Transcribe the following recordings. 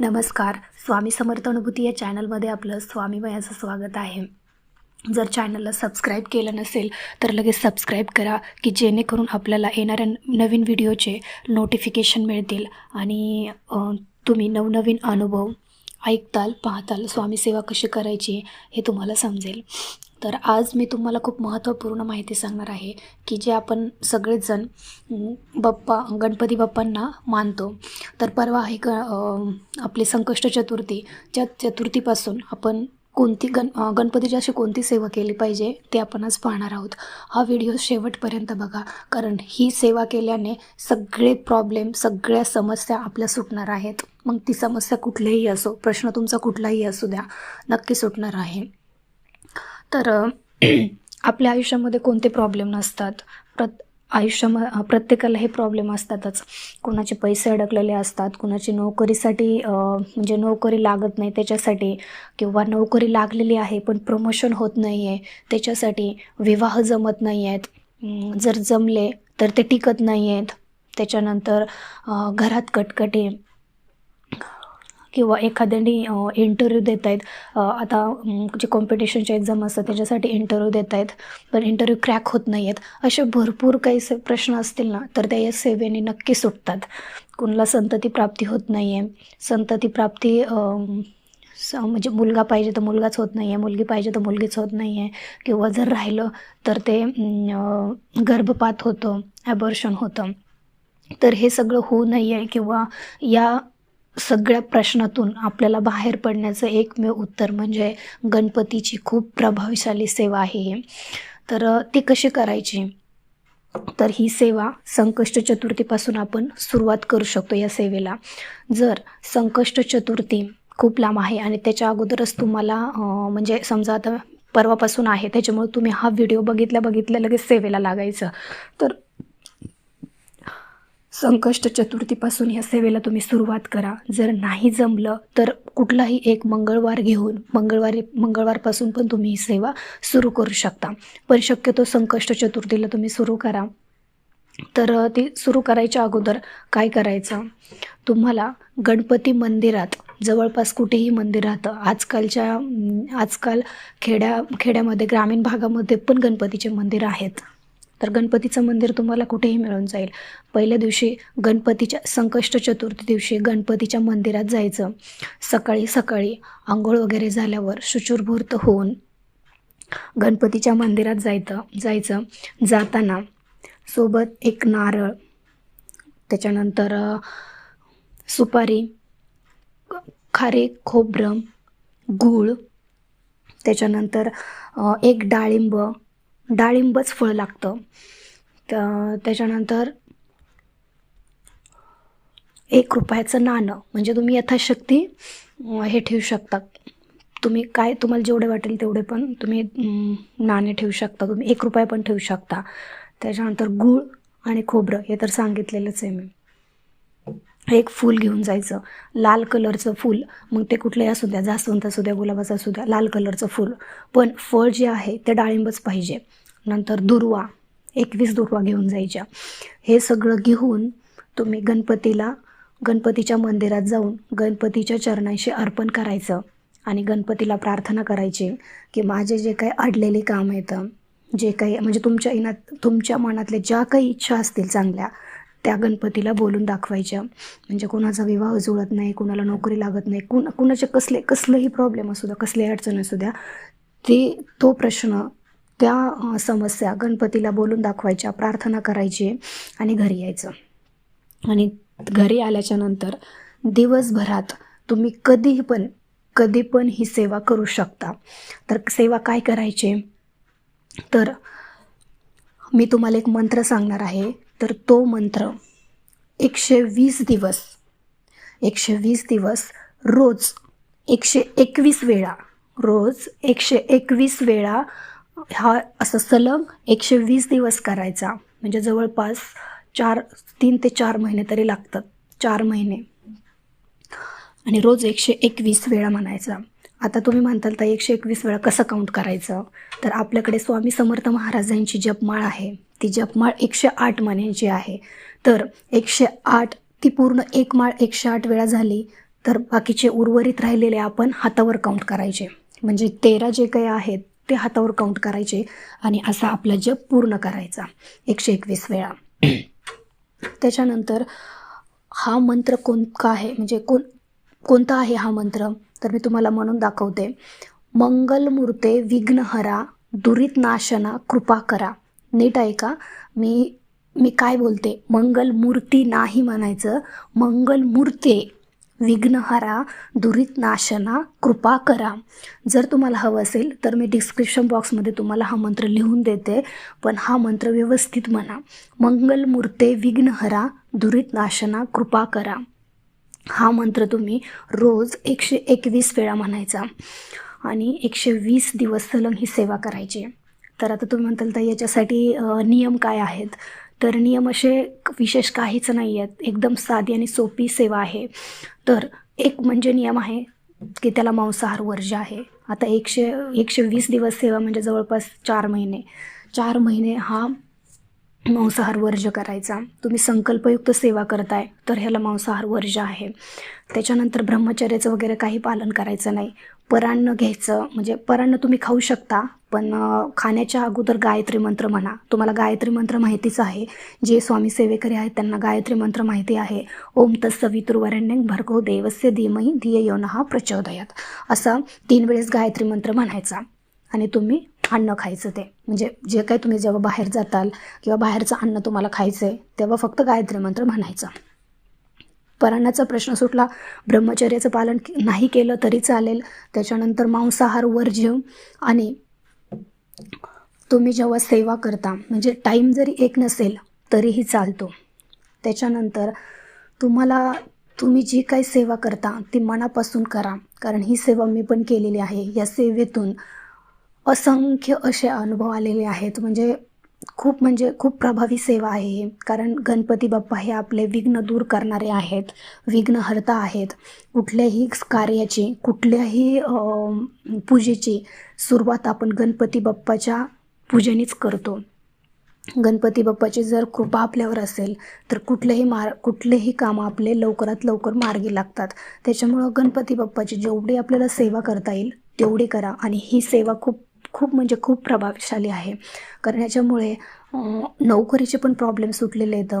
नमस्कार. स्वामी समर्थ अनुभूती या चॅनलमध्ये आपलं स्वामीमयाचं स्वागत आहे. जर चॅनलला सबस्क्राईब केलं नसेल तर लगेच सबस्क्राईब करा की जेणेकरून आपल्याला येणाऱ्या नवीन व्हिडिओचे नोटिफिकेशन मिळतील आणि तुम्ही नवनवीन अनुभव ऐकताल पाहताल स्वामी सेवा कशी करायची हे तुम्हाला समजेल. तर आज मी तुम्हाला खूप महत्त्वपूर्ण माहिती सांगणार आहे की जे आपण सगळेजण बाप्पा गणपती बाप्पांना मानतो. तर परवा आहे ग आपली संकष्ट चतुर्थी. ज्या चतुर्थीपासून आपण कोणती गण गणपतीची अशी कोणती सेवा केली पाहिजे ते आपण आज पाहणार आहोत. हा व्हिडिओ शेवटपर्यंत बघा कारण ही सेवा केल्याने सगळे प्रॉब्लेम सगळ्या समस्या आपल्या सुटणार आहेत. मग ती समस्या कुठलीही असो प्रश्न तुमचा कुठलाही असू द्या नक्की सुटणार आहे. तर आपल्या आयुष्यामध्ये कोणते प्रॉब्लेम नसतात? प्रत आयुष्याम प्रत्येकाला हे प्रॉब्लेम असतातच. कुणाचे पैसे अडकलेले असतात कुणाची नोकरीसाठी म्हणजे नोकरी लागत नाही त्याच्यासाठी किंवा नोकरी लागलेली आहे पण प्रमोशन होत नाही आहे त्याच्यासाठी विवाह जमत नाही आहेत जर जमले तर ते टिकत नाही आहेत त्याच्यानंतर घरात कटकटी किंवा एखाद्याने इंटरव्ह्यू देत आहेत आता जे कॉम्पिटिशनच्या एक्झाम असतात त्याच्यासाठी इंटरव्ह्यू देत आहेत पण इंटरव्ह्यू क्रॅक होत नाही आहेत असे भरपूर काही से प्रश्न असतील ना तर त्या या सेवेने नक्की सुटतात. कुणाला संतती प्राप्ती होत नाही आहे संतती प्राप्ती स म्हणजे मुलगा पाहिजे तर मुलगाच होत नाही आहे मुलगी पाहिजे तर मुलगीच होत नाही आहे किंवा जर राहिलं तर ते गर्भपात होतं ॲबॉर्शन होतं. तर हे सगळं होऊ नाही आहे किंवा या सगळ्या प्रश्नातून आपल्याला बाहेर पडण्याचं एकमेव उत्तर म्हणजे गणपतीची खूप प्रभावशाली सेवा आहे तर ती कशी करायची? तर ही सेवा संकष्ट चतुर्थीपासून आपण सुरुवात करू शकतो या सेवेला. जर संकष्ट चतुर्थी खूप लांब आहे आणि त्याच्या अगोदरच तुम्हाला म्हणजे समजा आता परवापासून आहे त्याच्यामुळे तुम्ही हा व्हिडिओ बघितल्या बघितल्या लगेच सेवेला लागायचं. तर संकष्ट चतुर्थीपासून या सेवेला तुम्ही सुरुवात करा. जर नाही जमलं तर कुठलाही एक मंगळवार घेऊन मंगळवारी मंगळवारपासून पण तुम्ही ही सेवा सुरू करू शकता. पण शक्यतो संकष्ट चतुर्थीला तुम्ही सुरू करा. तर ती सुरू करायच्या अगोदर काय करायचं? तुम्हाला गणपती मंदिरात जवळपास कुठेही मंदिर राहतं आजकालच्या आजकाल खेड्या खेड्यामध्ये ग्रामीण भागामध्ये पण गणपतीचे मंदिर आहेत. तर गणपतीचं मंदिर तुम्हाला कुठेही मिळून जाईल. पहिल्या दिवशी गणपतीच्या संकष्ट चतुर्थी दिवशी गणपतीच्या मंदिरात जायचं. सकाळी सकाळी आंघोळ वगैरे झाल्यावर शुचिर्भूर्त होऊन गणपतीच्या मंदिरात जायचं. जायचं. जाताना सोबत एक नारळ त्याच्यानंतर सुपारी खारे खोबरं गूळ त्याच्यानंतर एक डाळिंब डाळिंबच फळ लागतं. तर त्याच्यानंतर एक रुपयाचं नाणं. म्हणजे तुम्ही यथाशक्ती हे ठेवू शकता. तुम्ही काय तुम्हाला जेवढे वाटेल तेवढे पण तुम्ही नाणे ठेवू शकता. तुम्ही एक रुपया पण ठेवू शकता. त्याच्यानंतर गूळ आणि खोबरं हे तर सांगितलेलंच आहे मी. एक फूल घेऊन जायचं. लाल कलरचं फूल. मग ते कुठलंही असू द्या जास्वंत असू द्या गुलाबाचं असू द्या लाल कलरचं फूल. पण फळ जे आहे ते डाळिंबच पाहिजे. नंतर दुर्वा. एकवीस दुर्वा घेऊन जायच्या. हे सगळं घेऊन तुम्ही गणपतीला गणपतीच्या मंदिरात जाऊन गणपतीच्या चरणांशी अर्पण करायचं आणि गणपतीला प्रार्थना करायची की माझे जे काही अडलेले काम येतं जे काही म्हणजे तुमच्या इनात तुमच्या मनातले ज्या काही इच्छा असतील चांगल्या त्या गणपतीला बोलून दाखवायच्या. म्हणजे कोणाचा विवाह जुळत नाही कोणाला नोकरी लागत नाही कुण कुणाचे कसले कसलंही प्रॉब्लेम असू द्या कसलीही अडचण असू द्या ते तो प्रश्न त्या समस्या गणपतीला बोलून दाखवायच्या प्रार्थना करायची आणि घरी यायचं. आणि घरी आल्याच्यानंतर दिवसभरात तुम्ही कधीही पण कधी पण ही सेवा करू शकता. तर सेवा काय करायचे? तर मी तुम्हाला एक मंत्र सांगणार आहे. तर तो मंत्र एकशे वीस दिवस एकशे वीस दिवस रोज एकशे एकवीस वेळा रोज एकशे एकवीस वेळा हा असं सलग एकशे वीस दिवस करायचा. म्हणजे जवळपास चार तीन ते चार महिने तरी लागतात. चार महिने. आणि रोज एकशे एकवीस वेळा म्हणायचा. आता तुम्ही म्हणताल तर एकशे एकवीस वेळा कसं काउंट करायचं? तर आपल्याकडे स्वामी समर्थ महाराजांची जपमाळ आहे. ती जपमाळ एकशे आठ म्हणायची आहे. तर एकशे आठ ती पूर्ण एक माळ एकशे आठ वेळा झाली तर बाकीचे उर्वरित राहिलेले आपण हातावर काउंट करायचे. म्हणजे तेरा जे काही आहेत ते हातावर काउंट करायचे आणि असा आपला जप पूर्ण करायचा एकशे एकवीस वेळा. त्याच्यानंतर हा मंत्र कोण का आहे? म्हणजे कोण कोणता आहे हा मंत्र? तर मी तुम्हाला म्हणून दाखवते. मंगलमूर्ते विघ्नहरा दुरित नाशना कृपा करा नीट ऐका मी मी काय बोलते? मंगलमूर्ती नाही म्हणायचं. मंगलमूर्ते विघ्नहरा दुरित नाशना कृपा करा जर तुम्हाला हवं असेल तर मी डिस्क्रिप्शन बॉक्समध्ये तुम्हाला हा मंत्र लिहून देते. पण हा मंत्र व्यवस्थित म्हणा. मंगलमूर्ते विघ्नहरा दुरित नाशना कृपा करा हा मंत्र तुम्ही रोज एकशे एकवीस वेळा म्हणायचा. आणि एकशे वीस दिवस सलग ही सेवा करायची. तर आता तुम्ही म्हणताल तर याच्यासाठी नियम काय आहेत? तर नियम असे विशेष काहीच नाही आहेत एकदम साधी आणि सोपी सेवा आहे. तर एक म्हणजे नियम आहे की त्याला मांसाहार वर्ज आहे. आता एकशे एकशे वीस दिवस सेवा म्हणजे जवळपास चार महिने. चार महिने हा मांसाहार वर्ज्य करायचा. तुम्ही संकल्पयुक्त सेवा करताय तर ह्याला मांसाहार वर्ज आहे. त्याच्यानंतर ब्रह्मचर्याचं वगैरे काही पालन करायचं नाही. परान्न घ्यायचं म्हणजे परान्न तुम्ही खाऊ शकता पण खाण्याच्या अगोदर गायत्री मंत्र म्हणा. तुम्हाला गायत्री मंत्र माहितीच आहे. जे स्वामी सेवेकरी आहेत त्यांना गायत्री मंत्र माहिती आहे. ओम तत्सवितुर्वरण्यं भर्गो देवस्य धीमही धिय योनः प्रचोदयात. असा तीन वेळेस गायत्री मंत्र म्हणायचा. आणि तुम्ही अन्न खायचं ते. म्हणजे जे काही तुम्ही जेव्हा बाहेर जाताल किंवा बाहेरचं अन्न तुम्हाला खायचं आहे तेव्हा फक्त गायत्री मंत्र म्हणायचा. पराण्याचा प्रश्न सुटला ब्रह्मचर्याचं पालन नाही केलं तरी चालेल. त्याच्यानंतर मांसाहार वर्ज्य आणि तुम्ही जेव्हा सेवा करता म्हणजे टाईम जरी एक नसेल तरीही चालतो. त्याच्यानंतर तुम्हाला तुम्ही जी काही सेवा करता ती मनापासून करा. कारण ही सेवा मी पण केलेली आहे. या सेवेतून असंख्य असे अनुभव आलेले आहेत. म्हणजे खूप म्हणजे खूप प्रभावी सेवा आहे ही. कारण गणपती बाप्पा हे आपले विघ्न दूर करणारे आहेत. विघ्नहर्ता आहेत. कुठल्याही कार्याची कुठल्याही पूजेची सुरुवात आपण गणपती बाप्पाच्या पूजेनेच करतो. गणपती बाप्पाची जर कृपा आपल्यावर असेल तर कुठलेही मार कुठलेही कामं आपले लवकरात लवकर मार्गी लागतात. त्याच्यामुळं गणपती बाप्पाची जेवढी आपल्याला सेवा करता येईल तेवढी करा. आणि ही सेवा खूप खूप म्हणजे खूप प्रभावशाली आहे. कारण याच्यामुळे नोकरीचे पण प्रॉब्लेम सुटलेले आहेत.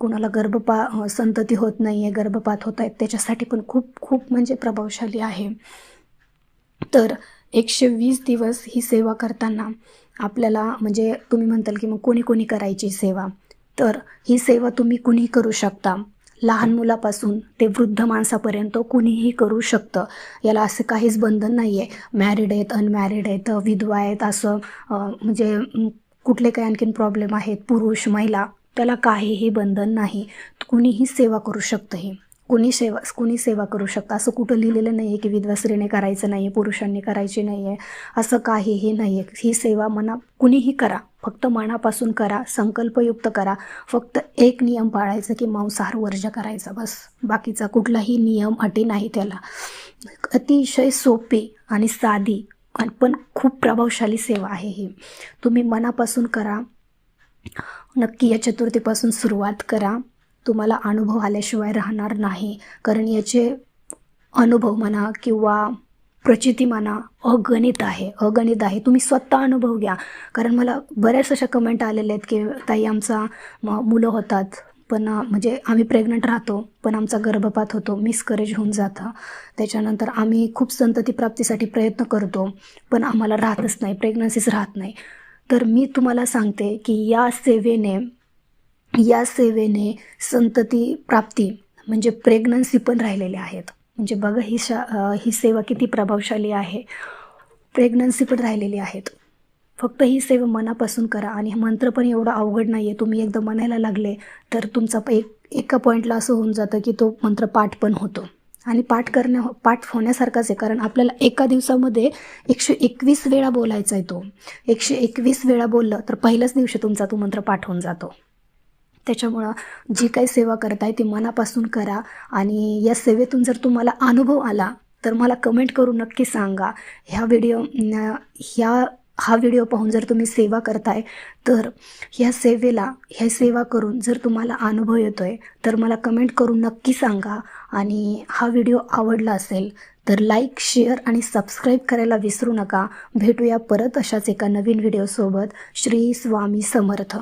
कुणाला गर्भपा संतती होत नाही आहे गर्भपात होत आहेत त्याच्यासाठी पण खूप खूप म्हणजे प्रभावशाली आहे. तर एकशे वीस दिवस ही सेवा करताना आपल्याला म्हणजे तुम्ही म्हणताल की मग कोणी कोणी करायची सेवा. तर ही सेवा तुम्ही कुणीही करू शकता? लहान मुलापासून ते वृद्ध माणसापर्यंत कुणीही करू शकतं. याला असं काहीच बंधन नाही आहे मॅरिड आहेत अनमॅरिड आहेत विधवा आहेत असं म्हणजे कुठले काही आणखीन प्रॉब्लेम आहेत पुरुष महिला त्याला काहीही बंधन नाही. कुणीही सेवा करू शकतं ही. कुणी सेवा कुणी सेवा करू शकतं? असं कुठं लिहिलेलं नाही आहे की विधवा स्त्रीने करायचं नाही आहे पुरुषांनी करायची नाही आहे असं काहीही नाही आहे ही सेवा मना कुणीही करा. फक्त मनापासून करा संकल्पयुक्त करा. फक्त एक नियम पाळायचा की मांसाहार वर्ज करायचा बस. बाकीचा कुठलाही नियम अटी नाही त्याला. अतिशय सोपी आणि साधी पण खूप प्रभावशाली सेवा आहे ही. तुम्ही मनापासून करा. नक्की या चतुर्थीपासून सुरुवात करा. तुम्हाला अनुभव आल्याशिवाय राहणार नाही. कारण याचे अनुभव म्हणा किंवा प्रचिती म्हणा अगणित आहे अगणित आहे. तुम्ही स्वतः अनुभव घ्या. कारण मला बऱ्याच अशा कमेंट आलेल्या आहेत की ताई आमचा मुलं होतात पण म्हणजे आम्ही प्रेग्नंट राहतो पण आमचा गर्भपात होतो मिसकरेज होऊन जातं. त्याच्यानंतर आम्ही खूप संतती प्राप्तीसाठी प्रयत्न करतो पण आम्हाला राहतच नाही प्रेग्नन्सीच राहत नाही. तर मी तुम्हाला सांगते की या सेवेने या सेवेने संतती प्राप्ती म्हणजे प्रेग्नन्सी पण राहिलेल्या आहेत. म्हणजे बघा ही शा ही सेवा किती प्रभावशाली आहे. प्रेग्नन्सी पण राहिलेली आहेत. फक्त ही सेवा मनापासून करा आणि मंत्र पण एवढं अवघड नाही आहे तुम्ही एकदा म्हणायला लागले तर तुमचा एक एका पॉईंटला असं होऊन जातं की तो मंत्र पाठ पण होतो. आणि पाठ करण्या पाठ होण्यासारखाच आहे कारण आपल्याला एका दिवसामध्ये एकशे एकवीस वेळा बोलायचा आहे तो. एकशे एकवीस वेळा बोललं तर पहिल्याच दिवशी तुमचा तो मंत्र पाठ होऊन जातो. त्याच्यामुळं जी काही सेवा करताय ती मनापासून करा. आणि या सेवेतून जर तुम्हाला अनुभव आला तर मला कमेंट करून नक्की सांगा. ह्या व्हिडिओ ह्या हा व्हिडिओ पाहून जर तुम्ही सेवा करताय तर ह्या सेवेला ह्या सेवा करून जर तुम्हाला अनुभव येतो आहे तर मला कमेंट करून नक्की सांगा. आणि हा व्हिडिओ आवडला असेल तर लाईक शेअर आणि सबस्क्राईब करायला विसरू नका. भेटूया परत अशाच एका नवीन व्हिडिओसोबत श्री स्वामी समर्थ.